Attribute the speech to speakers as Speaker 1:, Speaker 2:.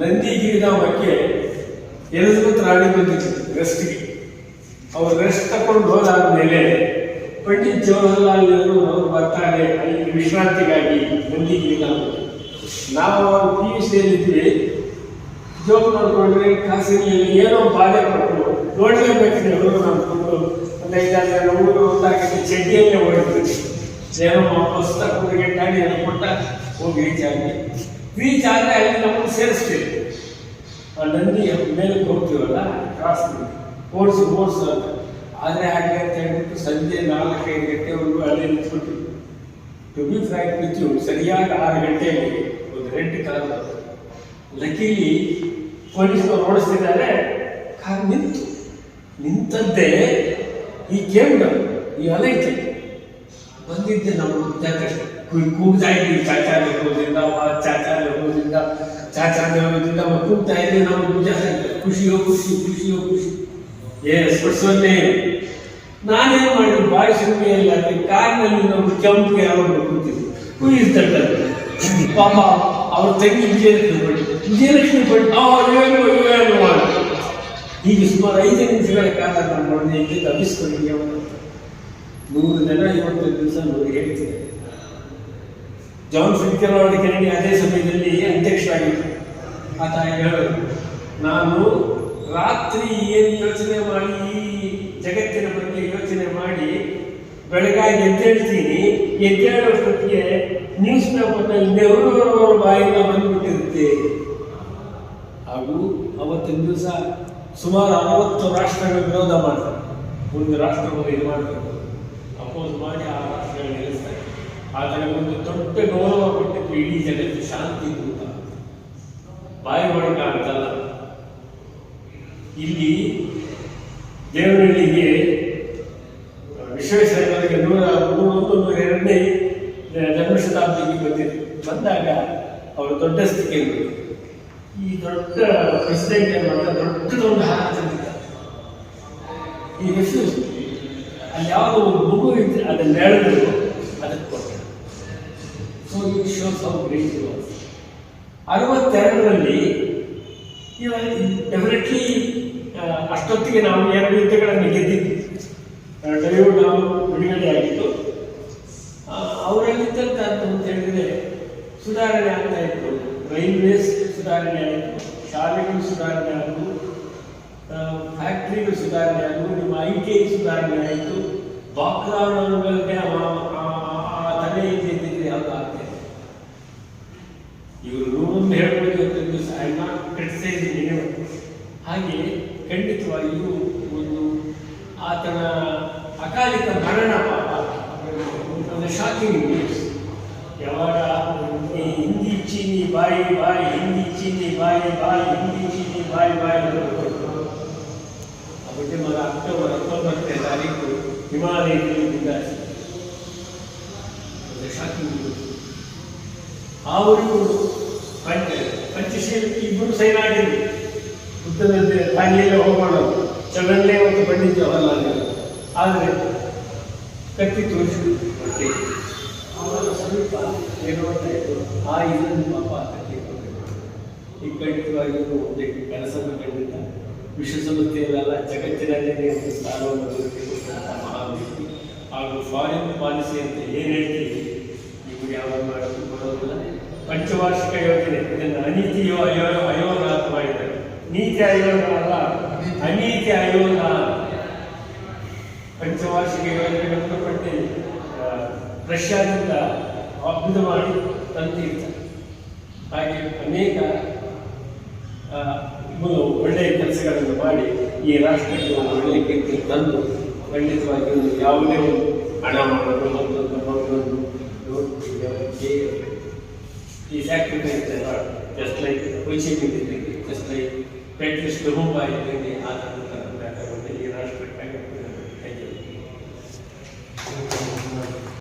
Speaker 1: ನಂದಿಗಿರಿಧಾಮಕ್ಕೆ Elizabeth ರಾಣಿ ಬಂದಿತ್ತು ರೆಸ್ಟ್ಗೆ ಅವ್ರು rest ತಗೊಂಡು ಹೋದಾದ್ಮೇಲೆ ಪಂಡಿತ್ ಜವಾಹರ್ಲಾಲ್ ನೆಹರು ಅವರು ಬರ್ತಾರೆ, ಅಲ್ಲಿ ವಿಶ್ರಾಂತಿಗಾಗಿ ನಂದಿಗಿರಿಧಾಮಕ್ಕೆ ನಾವು ಅವರು ಪಿ ಯು ಸಿಯಲ್ಲಿದ್ವಿ ಜೋಕ್ ನೋಡ್ಕೊಂಡ್ರೆ ಖಾಸಗಿಯಲ್ಲಿ ಏನೋ ಬಾಧೆ ಕೊಟ್ಟರು ನೋಡಲೇಬೇಕು ನೀವು ನಮ್ಕೊಂಡು ಒಂದು ಐದಾರು ಜನ ಊರು ಹೊತ್ತಾಗಿ ಚಡ್ಡಿಯಲ್ಲೇ ಓಡಿದ್ವಿ ಏನೋ ಎಲ್ಲ ಕೊಟ್ಟ ಹೋಗಿ ರೀಚ್ ಆಗಿ ರೀಚ್ ಆದರೆ ಅಲ್ಲಿ ನಮ್ಮನ್ನು ಸೇರಿಸ್ತೀವಿ ಆ ನಂದಿ ಮೇಲೆ ಹೋಗ್ತೀವಲ್ಲ ಕ್ರಾಸ್ ಓಡಿಸು ಓಡಿಸು ಆದರೆ ಹಾಗೆ ಅಂತ ಹೇಳ್ಬಿಟ್ಟು ಸಂಜೆ ನಾಲ್ಕೈದು ಗಂಟೆವರೆಗೂ ಅಲ್ಲಿ ನಿಂತ್ಬಿಟ್ಟು. To be frank with you ಸರಿಯಾಗಿ ಆರು ಗಂಟೆಯಲ್ಲಿ ಒಂದು ರೆಡ್ ಕಲರ್ ಲಕಿಲಿ ಪೊಲೀಸರು ಓಡಿಸ್ತಿದ್ದಾರೆ. ಕಾರ್ ನಿಂತು. ನಿಂತದ್ದೇ ಈ ಕೇಂದ್ರ ಈ ಅಲೈಕೆ ಬಂದಿದ್ದೆ ನಮ್ಮ ಕೂಗ್ತಾ ಇದ್ದೀವಿ, ಚಾಚಾ ಹೋಗೋದ್ರಿಂದ ಚಾಚಾ ಹೋಗೋದ್ರಿಂದ ಕೂಗ್ತಾ ಇದ್ವಿ ನಾವು ಖುಷಿಯೋ ಖುಷಿ ಖುಷಿಯೋ ಖುಷಿ ಏ ಸ್ಪರ್ಶವನ್ನೇ ನಾನೇನು ಮಾಡಿದ್ರು? ಬಾಯಿ ಸುಮ್ಮೆಯಲ್ಲಿ ಅಲ್ಲಿ ಕಾರ್ನಲ್ಲಿ ನಮ್ಮ ಕೆಂಪು ಯಾವಾಗ ಕೂತಿದ್ರು. ಕುಯ್ಯಿರ್ತಾರೆ ಪಾಪ, ಅವ್ರ ತಂಗಿ ವಿಜಯಲಕ್ಷ್ಮಿ ಪಟ್ಟಿ ವಿಜಯಲಕ್ಷ್ಮಿ ಪಟ್ಟಿ ಏನು ಏನು ಅಂತ. ಹೀಗೆ ಸುಮಾರು ಐದು ನಿಮಿಷಗಳ ಕಾಲ ನಾನು ಇಲ್ಲಿ ತಪ್ಪಿಸ್ಕೊಂಡಿದ್ದೆ ಅವನು ನೂರು ಜನ ಇವತ್ತು ದಿವಸ ನೋಡಿ ಹೇಳ್ತಿದೆ ಜಾನ್ ಫಿಲ್ಕೆರಾಲ್ಡ್ ಕೆನಡಿ ಅದೇ ಸಮಯದಲ್ಲಿ ಅಧ್ಯಕ್ಷರಾಗಿದ್ದರು. ಆತ ಹೇಳೋದು, ನಾನು ರಾತ್ರಿ ಏನು ಯೋಚನೆ ಮಾಡಿ, ಈ ಜಗತ್ತಿನ ಬಗ್ಗೆ ಯೋಚನೆ ಮಾಡಿ ಬೆಳಗಾಗಿ ಎದ್ದೇಳ್ತೀನಿ. ಎದ್ದೇಳೋಷ್ಟೊತ್ತಿಗೆ ನ್ಯೂಸ್ ಪೇಪರ್ನಲ್ಲಿ ನೆರವರವರ ಬಾಯಿಂದ ಬಂದ್ಬಿಟ್ಟಿರುತ್ತೆ. ಹಾಗೂ ಅವತ್ತಿನ ದಿವಸ ಸುಮಾರು ಅರವತ್ತು ರಾಷ್ಟ್ರಗಳ ವಿರೋಧ ಮಾಡ್ತಾರೆ. ಒಂದು ರಾಷ್ಟ್ರವನ್ನು ಇದು ಮಾಡಬೇಕು ಅಪೋಸ್ ಮಾಡಿ ಆ ರಾಷ್ಟ್ರಗಳು ನಿಲ್ಲಿಸ್ತಾರೆ ಆದರೆ ಒಂದು ದೊಡ್ಡ ಗೌರವ ಕೊಟ್ಟಿದ್ದು ಇಡೀ ಜಗತ್ತು ಶಾಂತಿ ಅಂತ. ಬಾಯಿ ಒಳಗ ಇಲ್ಲಿ ದೇವರಳ್ಳಿಗೆ ವಿಶ್ವೇಶ್ವರಯ್ಯನವರಿಗೆ ನೂರ ನೂರೊಂದು ನೂರ ಎರಡನೇ ಜನ್ಮಶತಾಬ್ದಿಗೆ ಬಂದಿದೆ. ಬಂದಾಗ ಅವರು ದೊಡ್ಡ ಸ್ಥಿತಿಯಲ್ಲಿ ಈ ದೊಡ್ಡ ಮಾಡಿದ ದೊಡ್ಡದೊಂದು ಹಾರ ತಂದಿದ್ದಾರೆ. ಈ ವಿಶ್ವ ಅಲ್ಲಿ ಯಾವುದೋ ಒಂದು ಮಗು ಇದ್ರೆ ಅದನ್ನು ಎಳೆದು ಅದಕ್ಕೆ ಕೊಟ್ಟರು ಈ ಶೋಸ್ ಗ್ರೇಟ್ ಅರವತ್ತೆರಡರಲ್ಲಿ ಡೆಫಿನೆಟ್ಲಿ ಅಷ್ಟೊತ್ತಿಗೆ ನಾವು ಎರಡು ಯುದ್ಧಗಳನ್ನು ಗೆದ್ದಿದ್ದೀವಿ ನಾವು ಬಿಡುಗಡೆ ಆಗಿತ್ತು. ಅವರಲ್ಲಿದ್ದಂಥ ಅಂತ ಹೇಳಿದ್ರೆ, ಸುಧಾರಣೆ ಆಗ್ತಾ ಇತ್ತು. ರೈಲ್ವೇಸ್ ಸುಧಾರಣೆ ಆಯಿತು ಶಾಲೆಗಳು ಸುಧಾರಣೆ ಆದವು. ಫ್ಯಾಕ್ಟ್ರಿಗಳು ಸುಧಾರಣೆ ಆದವು. ನಿಮ್ಮ ಐ ಟಿ ಐ ಸುಧಾರಣೆ ಆಯಿತು. ಬಾಕ್ಲಾಗಳಿಗೆ ಆ ತಲೆ ಇದ್ದಿದ್ರೆ ಯಾವುದು ಆಗ್ತದೆ ಹೇಳ್ಬೋದು ಇವತ್ತು ದಿವಸ ಐ ಹಾಗೆ ಖಂಡಿತವಾಗಿಯೂ ಒಂದು ಆತನ ಅಕಾಲಿಕ ಮರಣ ಒಂದು ಶಾಕಿಂಗ್ ನ್ಯೂಸ್ ಯಾವಾಗ ಹಿಂದಿ ಚೀನಿ ಬಾಯಿ ಬಾಯಿ, ಹಿಂದಿ ಚೀನಿ ಬಾಯಿ ಬಾಯಿ, ಹಿಂದಿ ಚೀನಿ ಬಾಯಿ ಬಾಯಿ ಬಗ್ಗೆ ಮಗ ಅಕ್ಟೋಬರ್ ಹತ್ತೊಂಬತ್ತನೇ ತಾರೀಕು ಹಿಮಾಲಯದಲ್ಲಿ ಒಂದು ಶಾಕಿಂಗ್ ನ್ಯೂಸ್ ಅವರು ದಾರಿಯಲ್ಲೇ ಹೋಗೋಣ ಚಗಲ್ಲೇ ಒಂದು ಪಂಡಿತ ಜವಾಹರ್ಲಾಲ್ ನೆಹರು ಆದರೆ ಕತ್ತಿ ತೋರಿಸಿ ಹೊಟ್ಟೆ ಅವರ ಸ್ವಲ್ಪ ಏನೋ ಆ ಇದನ್ನು ಪಾಪ ಕತ್ತಿ ಈ ಖಂಡಿತವಾಗಿಯೂ ಒಂದೇ ಕೆಲಸವನ್ನು ಕಂಡಿದ್ದ ವಿಶ್ವಸಂಸ್ಥೆಯಲ್ಲ ಜಗತ್ತಿನಲ್ಲೇ ಸ್ಥಾನವನ್ನು ದೊರಕಿಕೊಟ್ಟಂಥ ಮಹಾ ವ್ಯಕ್ತಿ ಹಾಗೂ ಫಾರಿನ್ ಪಾಲಿಸಿ ಅಂತ ಏನು ಹೇಳ್ತೀವಿ ನಿಮಗೆ ಯಾವಾಗ ಮಾಡೋದು ಬರೋದಿಲ್ಲ ಪಂಚವಾರ್ಷಿಕ ಯೋಜನೆ ಇದನ್ನು ಅನೀತಿ ಯೋ- ಅಯೋ ಮಾಡಿದ್ದಾರೆ ನೀತಿ ಆಯೋಗ ಅಲ್ಲ ಅನೀತಿ ಆಯೋಗ. ಪಂಚವಾರ್ಷಿಕ ಯೋಜನೆಗಳನ್ನು ಪಟ್ಟಿ ರಷ್ಯಾದಿಂದ ಇದು ಮಾಡಿ ತಂದಿರ್ತಾರೆ ಹಾಗೆ ಅನೇಕ ಒಳ್ಳೆಯ ಕೆಲಸಗಳನ್ನು ಮಾಡಿ ಈ ರಾಷ್ಟ್ರಕ್ಕೆ ಒಂದು ಒಳ್ಳೆಯ ಕೀರ್ತಿ ತಂದು ಖಂಡಿತವಾಗಿ ಒಂದು ಯಾವುದೇ ಒಂದು ಹಣ ಮಾಡೋದು ಮತ್ತೊಂದು ಮತ್ತೊಂದು ಈ ಸ್ಯಾಕ್ರಿಫೈಸ್ ಜಸ್ಟ್ ಲೈಕ್ ವೈಶಿಕ ಜಸ್ಟ್ ಲೈಕ್ ಪೆಟ್ರಿಸ್ ಮುಂಬೈ ಆ ಥರದ ಈ ರಾಷ್ಟ್ರಕ್ಕಾಗಿ